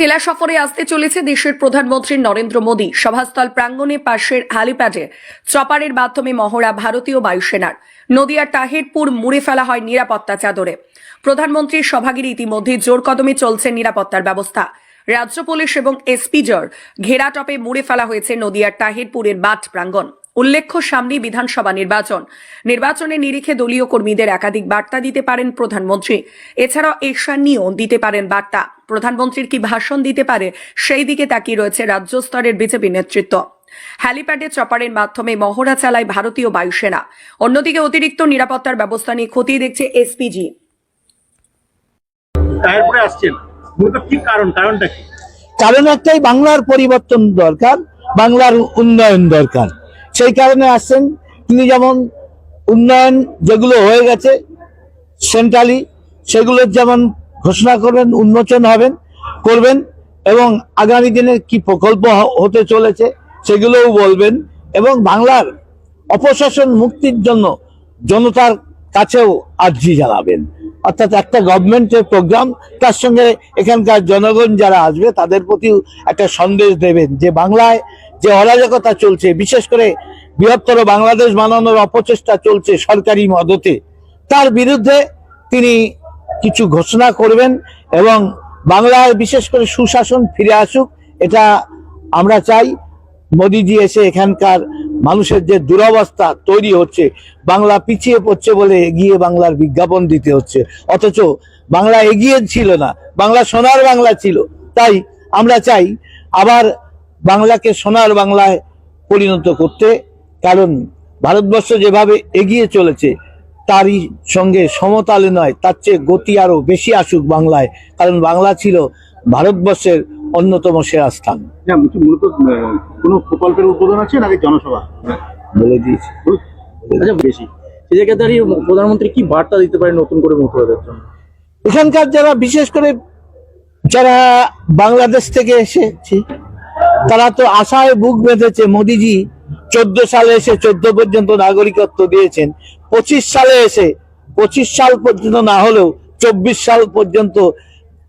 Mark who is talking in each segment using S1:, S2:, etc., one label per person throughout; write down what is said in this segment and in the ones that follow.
S1: জেলা সফরে আসতে চলেছে দেশের প্রধানমন্ত্রী নরেন্দ্র মোদী। সভাস্থল প্রাঙ্গণে পাশের হ্যালিপ্যাডে চপারের মাধ্যমে মহড়া ভারতীয় বায়ুসেনার। নদিয়ার তাহিরপুর মুড়ে ফেলা হয় নিরাপত্তা চাদরে। প্রধানমন্ত্রীর সভাগিরি ইতিমধ্যে জোর কদমে চলছে নিরাপত্তার ব্যবস্থা। রাজ্য পুলিশ এবং এসপিজর ঘেরাটপে মুড়ে ফেলা হয়েছে নদিয়ার তাহিরপুরের বাট প্রাঙ্গণ। উল্লেখ্য সামনে বিধানসভা নির্বাচন। নির্বাচনে নিরিখে দলীয় কর্মীদের একাধিক বার্তা দিতে পারেন প্রধানমন্ত্রী। এছাড়াও এশা নিয়েও দিতে পারেন বার্তা। প্রধানমন্ত্রীর কি ভাষণ দিতে পারে সেই দিকে তাকিয়ে রয়েছে রাজ্য স্তরের বিজেপি নেতৃত্ব। হ্যালিপ্যাডে চপারের মাধ্যমে মহড়া চালায় ভারতীয় বায়ুসেনা। অন্যদিকে অতিরিক্ত নিরাপত্তার ব্যবস্থা নিয়ে খতিয়ে দেখছে এসপিজি।
S2: তারপরে আসছেন। কি কারণ? কারণটা কি?
S3: কারণ একটাই বাংলার পরিবর্তন দরকার বাংলার উন্নয়ন দরকার। সেই কারণে আসছেন। তিনি যেমন উন্নয়ন যেগুলো হয়ে গেছে সেন্ট্রালি সেগুলোর যেমন ঘোষণা করবেন, উন্মোচন হবেন, করবেন এবং আগামী দিনে কি প্রকল্প হতে চলেছে সেগুলোও বলবেন এবং বাংলার অপশাসন মুক্তির জন্য জনতার কাছেও আর্জি জানাবেন। অর্থাৎ একটা গভর্নমেন্টের প্রোগ্রাম তার সঙ্গে এখানকার জনগণ যারা আসবে তাদের প্রতিও একটা সন্দেশ দেবেন যে বাংলায় যে অরাজকতা চলছে, বিশেষ করে বৃহত্তর বাংলাদেশ বানানোর অপচেষ্টা চলছে সরকারি মদতে, তার বিরুদ্ধে তিনি কিছু ঘোষণা করবেন এবং বাংলায় বিশেষ করে সুশাসন ফিরে আসুক, এটা আমরা চাই। মোদিজি এসে এখানকার মানুষের যে দুরবস্থা তৈরি হচ্ছে, বাংলা পিছিয়ে পড়ছে বলে এগিয়ে বাংলার বিজ্ঞাপন দিতে হচ্ছে। অথচ বাংলা এগিয়ে ছিল না, বাংলা সোনার বাংলা ছিল। তাই আমরা চাই আবার বাংলাকে সোনার বাংলায় পরিণত করতে কারণ ভারতবর্ষ যেভাবে এগিয়ে চলেছে তারই সঙ্গে সমতালে নয় তার চেয়ে গতি আরও বেশি আসুক বাংলায় কারণ বাংলা ছিল ভারতবর্ষের অন্যতম সেরা স্থান।
S2: হ্যাঁ মূলত কোনো প্রকল্পের উদ্বোধন আছে নাকি জনসভা?
S3: বলে দিয়েছি।
S2: আচ্ছা বেশি। সেই জায়গায় দাঁড়িয়ে প্রধানমন্ত্রী কি বার্তা দিতে পারে নতুন করে মতুয়াদের জন্য?
S3: এখানকার যারা বিশেষ করে যারা বাংলাদেশ থেকে এসেছে তারা তো আশায় বুক বেঁধেছে, মোদিজি চোদ্দ সালে এসে চোদ্দ পর্যন্ত নাগরিকত্ব দিয়েছেন। পঁচিশ সালে এসে, পঁচিশ সাল পর্যন্ত না হলেও চব্বিশ সাল পর্যন্ত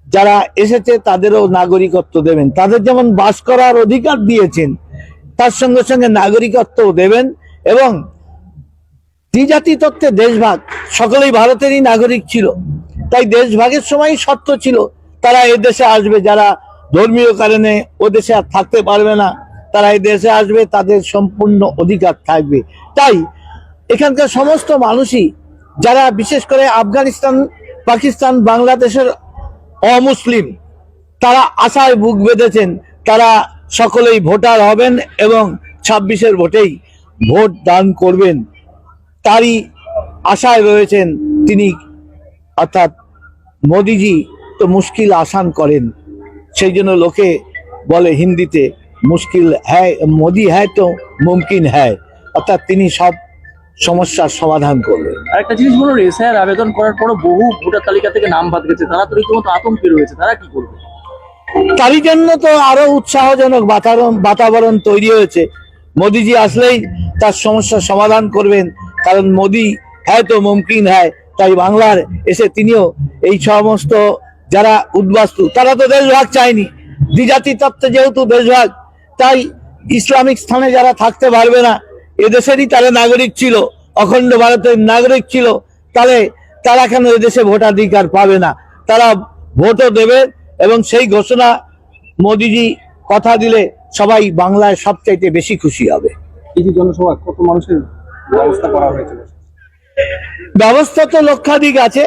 S3: যারা এসেছে তাদেরও নাগরিকত্ব দেবেন। তাদের যেমন বাস করার অধিকার দিয়েছেন, তার সঙ্গে সঙ্গে নাগরিকত্ব দেবেন এবং দ্বিজাতি তত্ত্বে দেশভাগ, সকলেই ভারতেরই নাগরিক ছিল। তাই দেশভাগের সময় শর্ত ছিল, তারা এ দেশে আসবে, যারা ধর্মীয় কারণে ও দেশে আর থাকতে পারবে না। তারা এই দেশে আসবে, তাদের সম্পূর্ণ অধিকার থাকবে। তাই এখানকার সমস্ত মানুষই, যারা বিশেষ করে আফগানিস্তান, পাকিস্তান, বাংলাদেশের অমুসলিম, তারা আশায় বুক বেঁধেছেন, তারা সকলেই ভোটার হবেন এবং ছাব্বিশের ভোটেই ভোট দান করবেন। তারই আশায় রয়েছেন তিনি, অর্থাৎ মোদিজি তো মুশকিল আসান করেন। সেই জন্য লোকে বলে হিন্দিতে মুশকিল হ্যায় মোদি হ্যায় তো মুমকিন হ্যায়। অর্থাৎ তিনি সব সমস্যার সমাধান করবেন
S4: আরেকটা জিনিস বলুন এসআইআর আবেদন করার পরও বহু ভোটার তালিকা থেকে নাম বাদ গেছে। তারা তো রীতিমতো আতঙ্কে রয়েছে। তারা কি করবে?
S3: তারই জন্য তো আরও উৎসাহজনক বাতাবরণ বাতাবরণ তৈরি হয়েছে। মোদিজি আসলেই তার সমস্যার সমাধান করবেন। কারণ মোদি হ্যাঁ তো মুমকিন হ্যায়। তাই বাংলার এসে তিনিও এই সমস্ত যারা উদ্বাস্তু তারা তো দেশভাগ চায়নি। দ্বিজাতি তত্ত্বে যেহেতু দেশভাগ তাই ইসলামিক স্থানে যারা থাকতে পারবে না এদেশেরই তারা নাগরিক ছিল অখণ্ড ভারতের নাগরিক ছিল তাহলে তারা কেন এদেশে ভোটাধিকার পাবে না? তারা ভোটও দেবে এবং সেই ঘোষণা মোদিজি কথা দিলে সবাই বাংলায় সবচাইতে বেশি খুশি হবে।
S4: জনসভা কত মানুষের ব্যবস্থা করা হয়েছে?
S3: ব্যবস্থা তো লক্ষাধিক আছে।